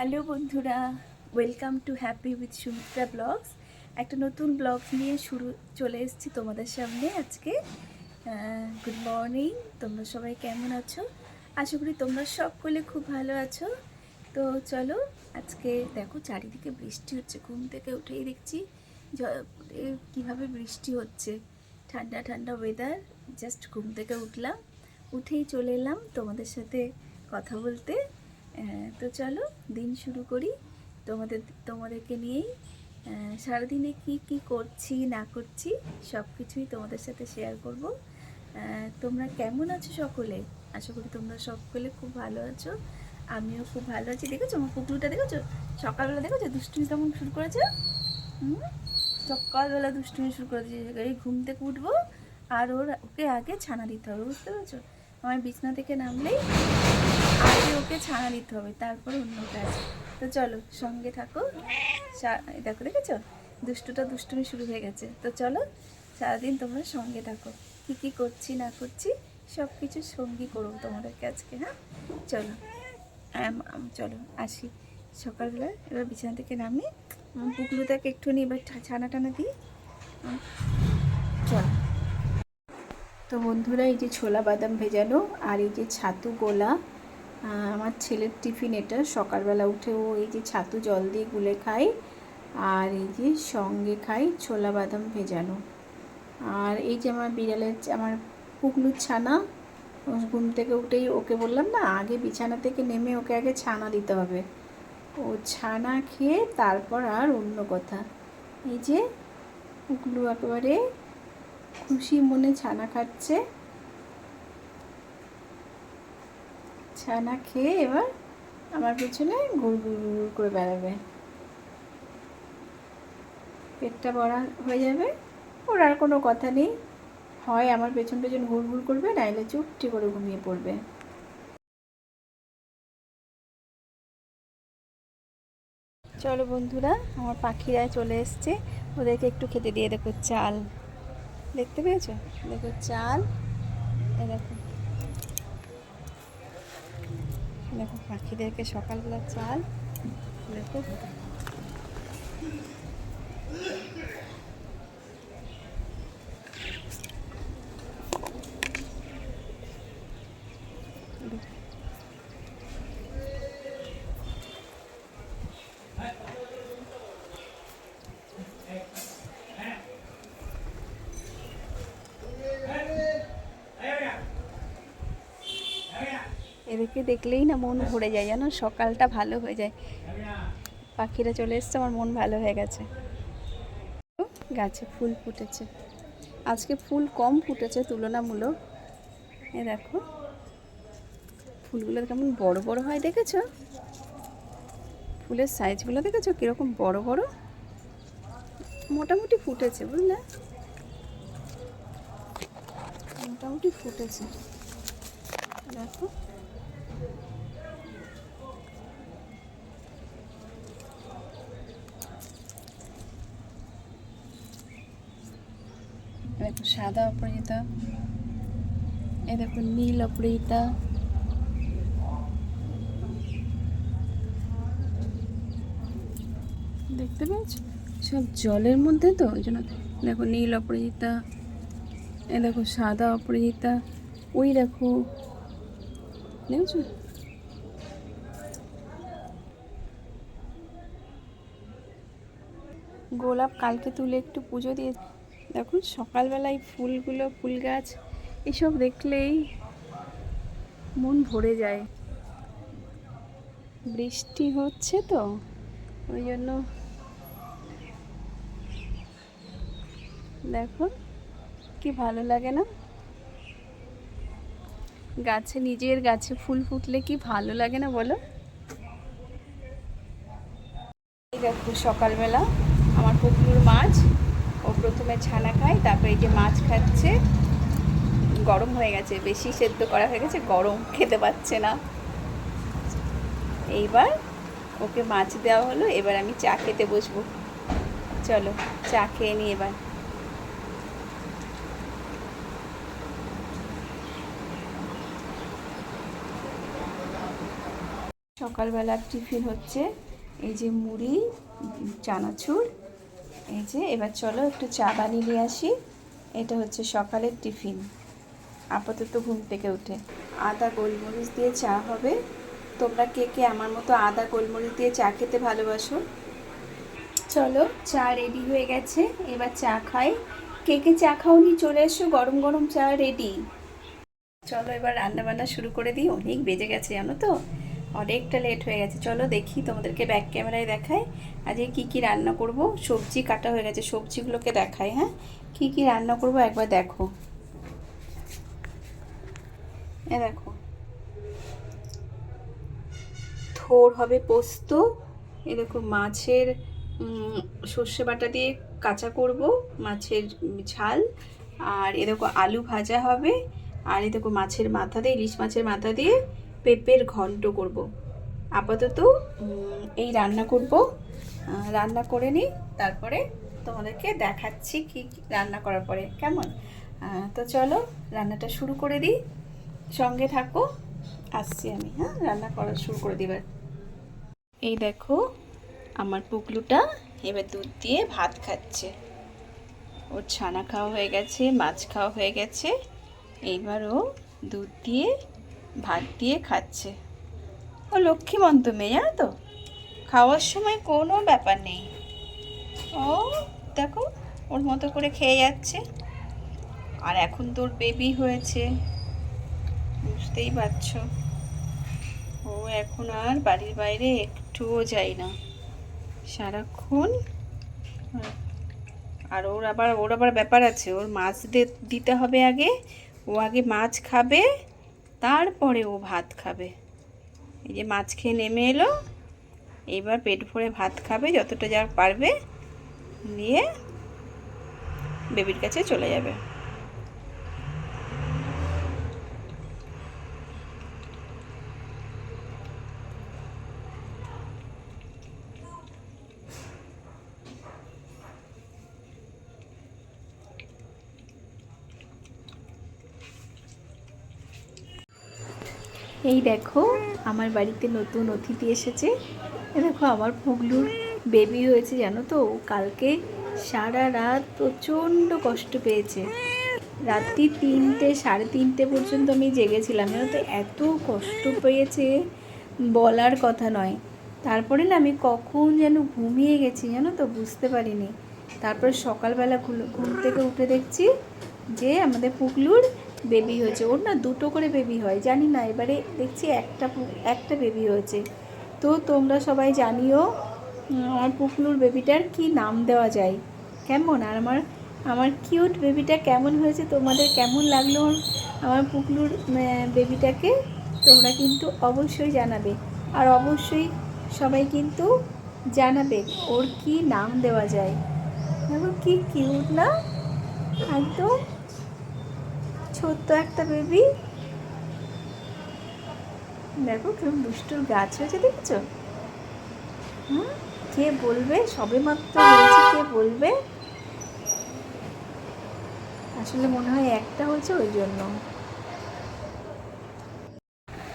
Hello বন্ধুরা, welcome to happy with Sumitra blogs. একটা নতুন ব্লগ নিয়ে শুরু, চলে এসেছি তোমাদের সামনে আজকে। গুড মর্নিং তোমরা সবাই কেমন আছো? আশা করি তোমরা সকলে খুব ভালো আছো। তো চলো, আজকে দেখো চারিদিকে বৃষ্টি হচ্ছে, ঘুম থেকে উঠেই দেখছি কীভাবে বৃষ্টি হচ্ছে। ঠান্ডা ঠান্ডা ওয়েদার জাস্ট ঘুম থেকে উঠলাম, উঠেই চলে এলাম তোমাদের সাথে কথা বলতে। তো চলো দিন শুরু করি। তোমাদের, তোমাদেরকে নিয়েই সারাদিনে কি কি করছি, না করছি সব কিছুই তোমাদের সাথে শেয়ার করব। তোমরা কেমন আছো সকলে? আশা করি তোমরা সকলে খুব ভালো আছো। আমিও খুব ভালো আছি। দেখেছ আমার পুকুরটা দেখেছ? সকালবেলা দেখেছ? দুষ্টুমি কেমন শুরু করেছে? হুম? সকালবেলা দুষ্টুমি শুরু করে দিয়েছে এই ঘুম থেকে উঠবো আর ওর, ওকে আগে ছানা দিতে হবে, বুঝতে পেরেছ? আমার বিছনা থেকে নামলেই আগে ওকে ছানা দিতে হবে, তারপর অন্য কাজ। তো চলো, সঙ্গে থাকো। দেখো, দেখেছ? দুষ্টুটা দুষ্টুমি শুরু হয়ে গেছে। তো চলো, সারাদিন তোমরা সঙ্গে থাকো। কী কী করছি, না করছি সব কিছু সঙ্গী করব তোমাদেরকে আজকে হ্যাঁ? চলো চলো, আসি। সকালবেলা এবার বিছানা থেকে নামি পুকুরটাকে একটুখানি এবার ছানা টানা দিই। চলো। তো বন্ধুরা, এই যে ছোলা বাদাম ভেজানো আর এই যে ছাতু গোলা আমার ছেলের টিফিন এটা। সকালবেলা উঠে ও এই যে ছাতু জল দিয়ে গুলে খায় আর এই যে সঙ্গে খাই ছোলা বাদাম ভেজানো। আর এই যে আমার বিড়ালের আমার পুকলুর ছানা ঘুম থেকে উঠেই ওকে বললাম, না, আগে বিছানা থেকে নেমে ওকে আগে ছানা দিতে হবে। ও ছানা খেয়ে তারপর আর অন্য কথা। এই যে পুকলু একেবারে খুশি মনে ছানা খাচ্ছে। ছানা খেয়ে এবার আমার পেছনে ঘুর ঘুর ঘুর করে বেড়াবে। পেটটা বড়া হয়ে যাবে, ওর আর কোনো কথা নেই। হয় আমার পেছন পেছন ঘুর ঘুর করবে, নাইলে চুপটি করে ঘুমিয়ে পড়বে। চলো বন্ধুরা, আমার পাখিরা চলে এসছে। ওদেরকে একটু খেতে দিয়ে দেখো চাল। দেখতে পেয়েছ? দেখো চাল। এ দেখো পাখিদেরকে সকালবেলা চাল দেখো। এদেরকে দেখলেই না মন ভরে যায়, জানো? সকালটা ভালো হয়ে যায়। পাখিরা চলে এসছে, আমার মন ভালো হয়ে গেছে। গাছে ফুল ফুটেছে। আজকে ফুল কম ফুটেছে, তুলনামূলক। এ দেখো, ফুলগুলো কেমন বড় বড় হয় দেখেছ? ফুলের সাইজগুলো দেখেছ? কীরকম বড় বড়? মোটামুটি ফুটেছে, বুঝলে? মোটামুটি ফুটেছে। দেখো দেখো সাদা অপরাজিতা এ দেখো নীল অপরাজিতা দেখতে পাচ্ছ সব জলের মধ্যে তো, ওই জন্য দেখো নীল অপরাজিতা এ দেখো সাদা অপরাজিতা ওই দেখো গোলাপ কালকে তুলে একটু পুজো দিয়ে দেখুন, সকালবেলায় ফুলগুলো, ফুল গাছ, এসব দেখলেই মন ভরে যায়। বৃষ্টি হচ্ছে তো, ওই জন্য দেখো কি ভালো লাগে না? গাছে, নিজের গাছে ফুল ফুটলে কি ভালো লাগে না বলো? দেখো সকালবেলা আমার পুকুর মাছ ও প্রথমে ছানা খায়, তারপরে এই যে মাছ খাচ্ছে, গরম হয়ে গেছে, বেশি সেদ্ধ করা হয়ে গেছে, গরম খেতে পাচ্ছে না। এইবার ওকে মাছ দেওয়া হলো, এবার আমি চা খেতে বসবো। চলো, চা খেয়ে নিই এবার। সকালবেলার টিফিন হচ্ছে এই যে মুড়ি, চানাচুর এই যে, এবার চলো একটু চা বানিয়ে নিয়ে আসি। এটা হচ্ছে সকালের টিফিন। আপাতত ঘুম থেকে উঠে। আদা গোলমরিচ দিয়ে চা হবে। তোমরা কে কে আমার মতো আদা গোলমরিচ দিয়ে চা খেতে ভালোবাসো? চলো, চা রেডি হয়ে গেছে। এবার চা খাই। কে কে চা খাওনি? চলে এসো, গরম গরম চা রেডি চলো এবার রান্নাবান্না শুরু করে দিই। অনেক বেজে গেছে, জানো তো? অনেকটা লেট হয়ে গেছে। চলো দেখি তোমাদেরকে ব্যাক ক্যামেরায় দেখাই। আজকে কি কি রান্না করব? সবজি কাটা হয়ে গেছে, সবজিগুলোকে দেখাই হ্যাঁ? কি কি রান্না করব একবার দেখো। এ দেখো। থোর হবে পোস্ত, এ দেখো মাছের সর্ষে বাটা দিয়ে কাঁচা করব, মাছের ঝাল, আর এ দেখো আলু ভাজা হবে, আর এ দেখো মাছের মাথা দিয়ে, ইলিশ মাছের মাথা দিয়ে পেঁপের ঘন্ট করব। আপাতত এই রান্না করব। রান্না করে নিই, তারপরে তোমাদেরকে দেখাচ্ছি কি রান্না করার পরে। কেমন? তো চলো, রান্নাটা শুরু করে দিই। সঙ্গে থাকো, আসছি আমি হ্যাঁ? রান্না করা শুরু করে দিবার এই দেখো, আমার পুকলুটা এবার দুধ দিয়ে ভাত খাচ্ছে। ওর ছানা খাওয়া হয়ে গেছে, মাছ খাওয়া হয়ে গেছে। এইবার ও দুধ দিয়ে ভাত দিয়ে খাচ্ছে। ও লক্ষ্মীমন্ত মেয়ে, জানো তো? খাওয়ার সময় কোনো ব্যাপার নেই। ও, দেখো, ওর মতো করে খেয়ে যাচ্ছে। আর এখন তোর বেবি হয়েছে। বুঝতেই পারছ। ও এখন আর বাড়ির বাইরে একটুও যায় না। সারাক্ষণ আর ওর আবার ওর আবার ব্যাপার আছে। ওর মাছ দিতে হবে আগে। ও আগে মাছ খাবে। তারপরে ও ভাত খাবে। এই যে মাছ খেয়ে নেমে এলো। এবার পেট ভরে ভাত খাবে, যতটা যা পারবে, নিয়ে বেবির কাছে চলে যাবে। এই দেখো, আমার বাড়িতে নতুন অতিথি এসেছে। দেখো, আমার পুগলুর বেবি হয়েছে জানো তো? কালকে সারা রাত প্রচণ্ড কষ্ট পেয়েছে। রাত্রি তিনটে, সাড়ে তিনটে পর্যন্ত আমি জেগেছিলাম, জানো তো? এত কষ্ট পেয়েছে বলার কথা নয়। তারপরে না আমি কখন যেন ঘুমিয়ে গেছি, জানো তো? বুঝতে পারিনি। তারপরে সকালবেলা ঘুম থেকে উঠে দেখছি যে আমাদের পুকলুর বেবি হয়েছে। ওর না দুটো করে বেবি হয়, জানি না, এবারে দেখছি একটা একটা বেবি হয়েছে। তো তোমরা সবাই জানিও আমার পুকলুর বেবিটার কি নাম দেওয়া যায়? কেমন? আর আমার আমার কিউট বেবিটা কেমন হয়েছে? তোমাদের কেমন লাগল আমার- পুকলুর বেবিটাকে তোমরা কিন্তু অবশ্যই জানাবে। আর অবশ্যই সবাই কিন্তু জানাবে ওর কি নাম দেওয়া যায়। দেখো কি কিউট না? একদম ছোট্ট একটা বেবি? দেখো কেমন দুষ্টুর গাছ হয়েছে, দেখছ? হুম? কে বলবে? সবে মাত্র হয়েছে, কে বলবে? আসলে মনে হয় একটা হয়েছে ওই জন্য।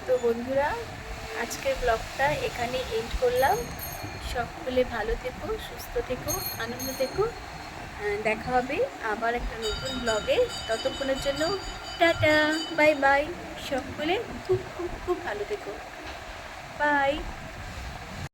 তো বন্ধুরা, আজকের ব্লগটা এখানে এন্ড করলাম। সকলে ভালো থেকো, সুস্থ থেকো, আনন্দ থেকো। দেখা হবে আবার একটা নতুন ব্লগে। ততক্ষণের জন্য টাটা বাই বাই। সকলে খুব খুব খুব ভালো থেকো। বাই।